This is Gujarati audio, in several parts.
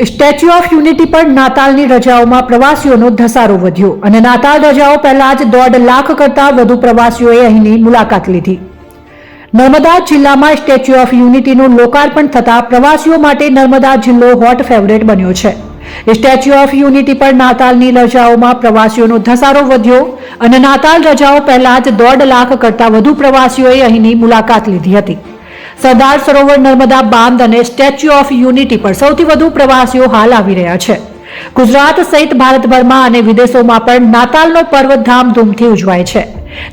સ્ટેચ્યુ ઓફ યુનિટી પર નાતાલની રજાઓમાં પ્રવાસીઓનો ધસારો વધ્યો અને નાતાલ રજાઓ પહેલા જ દોઢ લાખ કરતાં વધુ પ્રવાસીઓએ અહીંની મુલાકાત લીધી. નર્મદા જિલ્લામાં સ્ટેચ્યુ ઓફ યુનિટીનું લોકાર્પણ થતાં પ્રવાસીઓ માટે નર્મદા જિલ્લો હોટ ફેવરેટ બન્યો છે. સ્ટેચ્યુ ઓફ યુનિટી પર નાતાલની રજાઓમાં પ્રવાસીઓનો ધસારો વધ્યો અને નાતાલ રજાઓ પહેલા જ દોઢ લાખ કરતાં વધુ પ્રવાસીઓએ અહીંની મુલાકાત લીધી હતી. સરદાર સરોવર નર્મદા બાંધ અને સ્ટેચ્યુ ઓફ યુનિટી પર સૌથી વધુ પ્રવાસીઓ હાલ આવી રહ્યા છે. ગુજરાત સહિત ભારતભરમાં અને વિદેશોમાં પણ નાતાલનો પર્વ ધામધૂમથી ઉજવાય છે.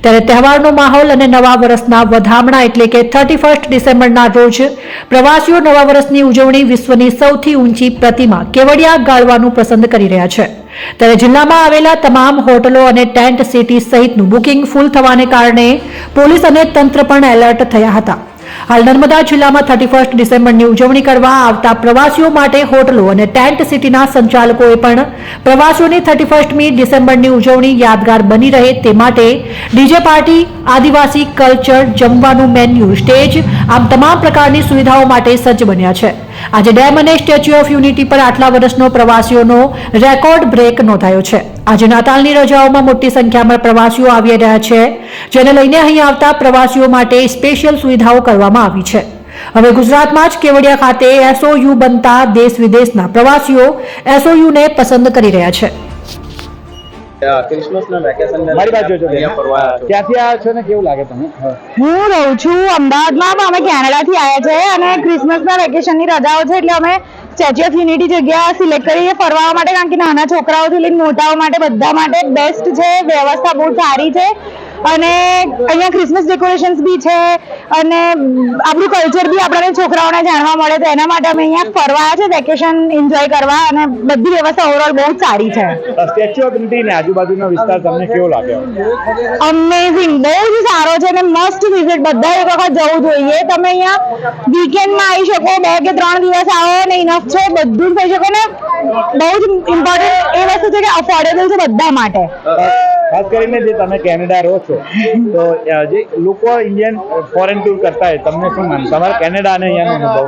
ત્યારે તહેવારનો માહોલ અને નવા વર્ષના વધામણા એટલે કે થર્ટી ફર્સ્ટ ડિસેમ્બરના રોજ પ્રવાસીઓ નવા વર્ષની ઉજવણી વિશ્વની સૌથી ઊંચી પ્રતિમા કેવડિયા ગાળવાનું પસંદ કરી રહ્યા છે. ત્યારે જિલ્લામાં આવેલા તમામ હોટલો અને ટેન્ટ સિટી સહિતનું બુકિંગ ફૂલ થવાને કારણે પોલીસ અને તંત્ર પણ એલર્ટ થયા હતા. હાલ નર્મદા જિલ્લામાં થર્ટી ફર્સ્ટ ડિસેમ્બરની ઉજવણી કરવા આવતા પ્રવાસીઓ માટે હોટલો અને ટેન્ટ સિટીના સંચાલકોએ પણ પ્રવાસીઓની થર્ટી ફર્સ્ટમી ડિસેમ્બરની ઉજવણી યાદગાર બની રહે તે માટે ડીજે પાર્ટી, આદિવાસી, કલ્ચર, જમવાનું, મેન્યુ, સ્ટેજ આમ તમામ પ્રકારની સુવિધાઓ માટે સજ્જ બન્યા છે. આજે ડેમ અને સ્ટેચ્યુ ઓફ યુનિટી પર આટલા વર્ષનો પ્રવાસીઓનો રેકોર્ડ બ્રેક નોંધાયો છે. આજે નાતાલની રજાઓમાં મોટી સંખ્યામાં પ્રવાસીઓ આવી રહ્યા છે, જેને લઈને અહીં આવતા પ્રવાસીઓ માટે સ્પેશિયલ સુવિધાઓ કરવામાં આવી છે. હવે ગુજરાતમાં જ કેવડિયા ખાતે એસઓયુ બનતા દેશ વિદેશના પ્રવાસીઓ એસઓયુને પસંદ કરી રહ્યા છે. ક્રિસમસના વેકેશન મારી બાજુ જોજો અહીંયા ફરવા આવ્યા છો. ક્યાંથી આવ્યા છો ને કેવું લાગે તમને? હું. રહું છું અમદાવાદમાં પણ અમે કેનેડાથી આવ્યા છે અને ક્રિસમસના વેકેશનની રજાઓ છે એટલે અમે સ્ટેચ્યુ ઓફ યુનિટી જગ્યા સિલેક્ટ કરી છે ફરવા માટે કારણ કે નાના છોકરાઓથી લઈને મોટાઓ માટે બધા માટે બેસ્ટ છે વ્યવસ્થા બહુ સારી છે. અને અહીંયા ક્રિસમસ ડેકોરેશન્સ બી છે અને આપણું કલ્ચર બી આપણને છોકરાઓને જાણવા મળે તો એના માટે અમે અહીંયા ફરવા આવ્યા છે વેકેશન એન્જોય કરવા અને બધી વ્યવસ્થા ઓવરઓલ બહુ જ સારી છે. સ્ટેચ્યુ ઓફ યુનિટી ને આજુબાજુનો વિસ્તાર તમને કેવો લાગ્યો? અમેઝિંગ બહુ જ સારો છે અને મસ્ટ વિઝિટ બધા એક વખત જવું જોઈએ. તમે અહીંયા વીકેન્ડમાં આવી શકો બે કે ત્રણ દિવસ આવો ને ઇનફ છે બધું થઈ શકો ને. બહુ જ ઇમ્પોર્ટન્ટ એ વસ્તુ છે કે અફોર્ડેબલ છે બધા માટે. ખાસ કરીને જે તમે કેનેડા રહો છો તો જે લોકો ઇન્ડિયન ફોરેન ટૂર કરતા હોય તમને શું માન તમારે કેનેડા અને અહીંયાનો અનુભવ?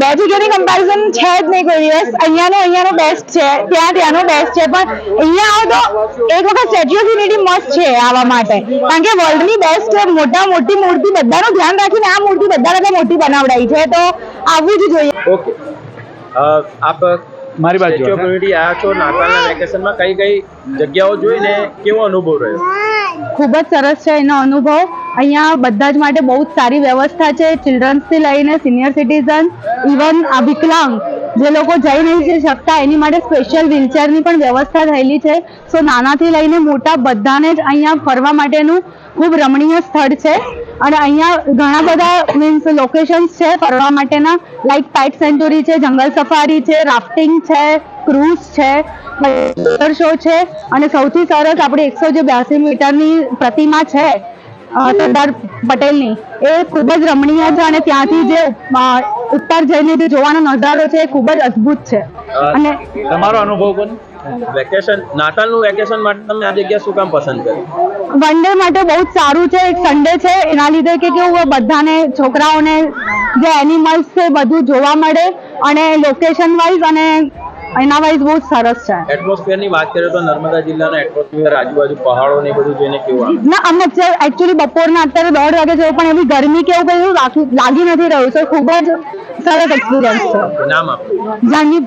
બે જગ્યાની કમ્પેરિઝન છે જ નહીં કોઈ દિવસ. અહીંયાનો અહીંયાનો બેસ્ટ છે ત્યાં ત્યાંનો બેસ્ટ છે પણ અહીંયા આવો તો એક વખત સ્ટેચ્યુ ઓફ યુનિટી મસ્ત છે આવવા માટે. કારણ કે વર્લ્ડની બેસ્ટ મોટા મોટી મૂર્તિ બધાનું ધ્યાન રાખીને આ મૂર્તિ બધા કરતા મોટી બનાવડાઈ છે તો આવવું જ જોઈએ. ઓકે આપ મારી બાજુ સ્ટેચ્યુ ઓફ યુનિટી આવ્યા છો નાતાલના વેકેશનમાં કઈ કઈ જગ્યાઓ જોઈને કેવો અનુભવ રહ્યો? ખૂબ જ સરસ છે એનો અનુભવ. અહીંયા બધા જ માટે બહુ જ સારી વ્યવસ્થા છે. ચિલ્ડ્રન્સથી લઈને સિનિયર સિટીઝન ઇવન આ વિકલાંગ જે લોકો જઈ નહીં જઈ શકતા એની માટે સ્પેશિયલ વ્હીલચેરની પણ વ્યવસ્થા થયેલી છે. સો નાનાથી લઈને મોટા બધાને જ અહીંયા ફરવા માટેનું ખૂબ રમણીય સ્થળ છે. અને અહીંયા ઘણા બધા મીન્સ લોકેશન્સ છે ફરવા માટેના. લાઈક પેટ સેન્ચુરી છે જંગલ સફારી છે રાફ્ટિંગ છે ક્રૂઝ છે શો છે. અને સૌથી સરસ આપણી એકસો જે બ્યાસી મીટરની પ્રતિમા છે સરદાર પટેલની. એ ખૂબ જ રમણીય છે અને ત્યાંથી જે ઉત્તર જઈને જે જોવાનો નજારો છે એ ખૂબ જ અદ્ભુત છે. અને તમારો અનુભવ કોને? વેકેશન નાતાલનું વેકેશન માટે તમે આ જગ્યા શું કામ પસંદ કરી વન ડે માટે બહુ જ સારું છે એક સન્ડે છે એના લીધે કે કેવું બધાને છોકરાઓને જે એનિમલ્સ છે બધું જોવા મળે અને લોકેશન વાઇઝ અને એના વાઇઝ બહુ સરસ છે. એટમોસ્ફિયરની વાત કરીએ તો નર્મદા જિલ્લાનો એટમોસ્ફિયર આજુબાજુ પહાડો ને બધું જોઈને કેવું ના અમને એકચ્યુઅલી બપોરના અત્યારે દોઢ વાગે જેવું પણ એવી ગરમી કેવું કયું લાગી નથી રહ્યું છે. ખૂબ જ સરસ એક્સપિરિયન્સ છે. નામ આપો. જાનવી